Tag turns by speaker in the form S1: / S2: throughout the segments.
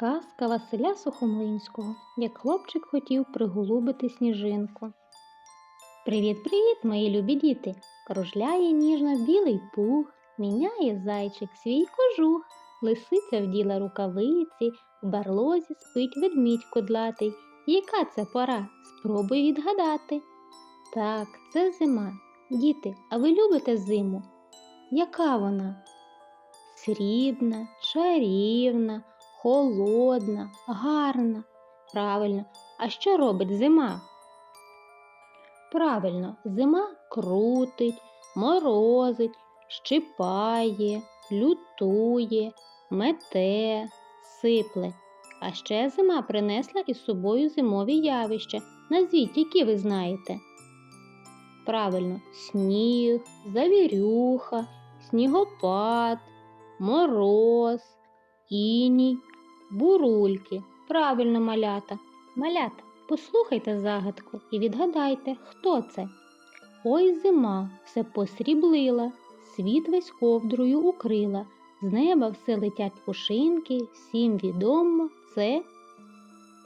S1: Казка Василя Сухомлинського, як хлопчик хотів приголубити сніжинку. Привіт-привіт, мої любі діти! Кружляє ніжно білий пух, міняє зайчик свій кожух, лисиця вділа рукавиці, в барлозі спить ведмідь кудлатий. Яка це пора? Спробуй відгадати. Так, це зима. Діти, а ви любите зиму? Яка вона? Срібна, чарівна, холодна, гарна. Правильно. А що робить зима? Правильно, зима крутить, морозить, щипає, лютує, мете, сипле. А ще зима принесла із собою зимові явища. Назвіть, які ви знаєте. Правильно, сніг, завірюха, снігопад, мороз, іній, бурульки. Правильно, малята. Малята, послухайте загадку і відгадайте, хто це. Ой зима все посріблила, світ весь ковдрою укрила, з неба все летять пушинки, всім відомо це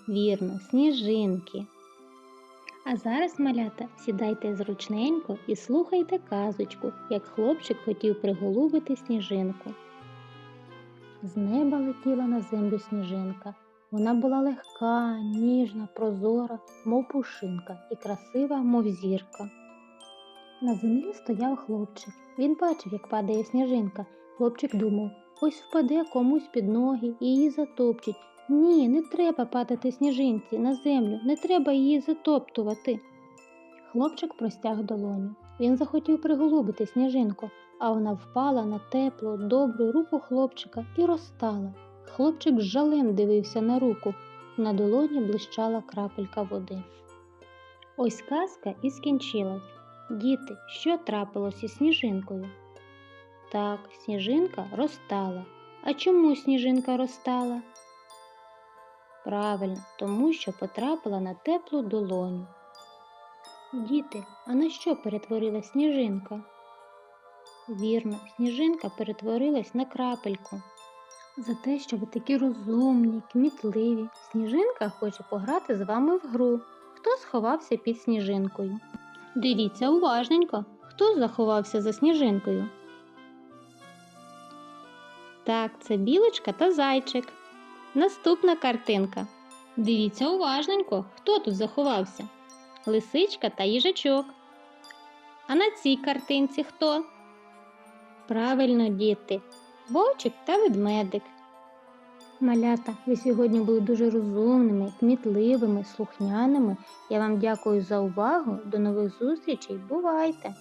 S1: вірно, сніжинки. А зараз, малята, сідайте зручненько і слухайте казочку, як хлопчик хотів приголубити сніжинку. З неба летіла на землю сніжинка. Вона була легка, ніжна, прозора, мов пушинка, і красива, мов зірка. На землі стояв хлопчик. Він бачив, як падає сніжинка. Хлопчик думав, ось впаде комусь під ноги і її затопчуть. Ні, не треба падати сніжинці на землю, не треба її затоптувати. Хлопчик простяг долоню. Він захотів приголубити сніжинку, а вона впала на теплу, добру руку хлопчика і розтала. Хлопчик з жалем дивився на руку, на долоні блищала крапелька води. Ось казка і скінчилась. Діти, що трапилось із сніжинкою? Так, сніжинка розтала. А чому сніжинка розтала? Правильно, тому що потрапила на теплу долоню. Діти, а на що перетворилась сніжинка? Вірно, сніжинка перетворилась на крапельку. За те, що ви такі розумні, кмітливі, сніжинка хоче пограти з вами в гру. Хто сховався під сніжинкою? Дивіться уважненько, хто заховався за сніжинкою. Так, це білочка та зайчик. Наступна картинка. Дивіться уважненько, хто тут заховався. Лисичка та їжачок. А на цій картинці хто? Правильно, діти, вовчик та ведмедик. Малята, ви сьогодні були дуже розумними, кмітливими, слухняними. Я вам дякую за увагу. До нових зустрічей. Бувайте!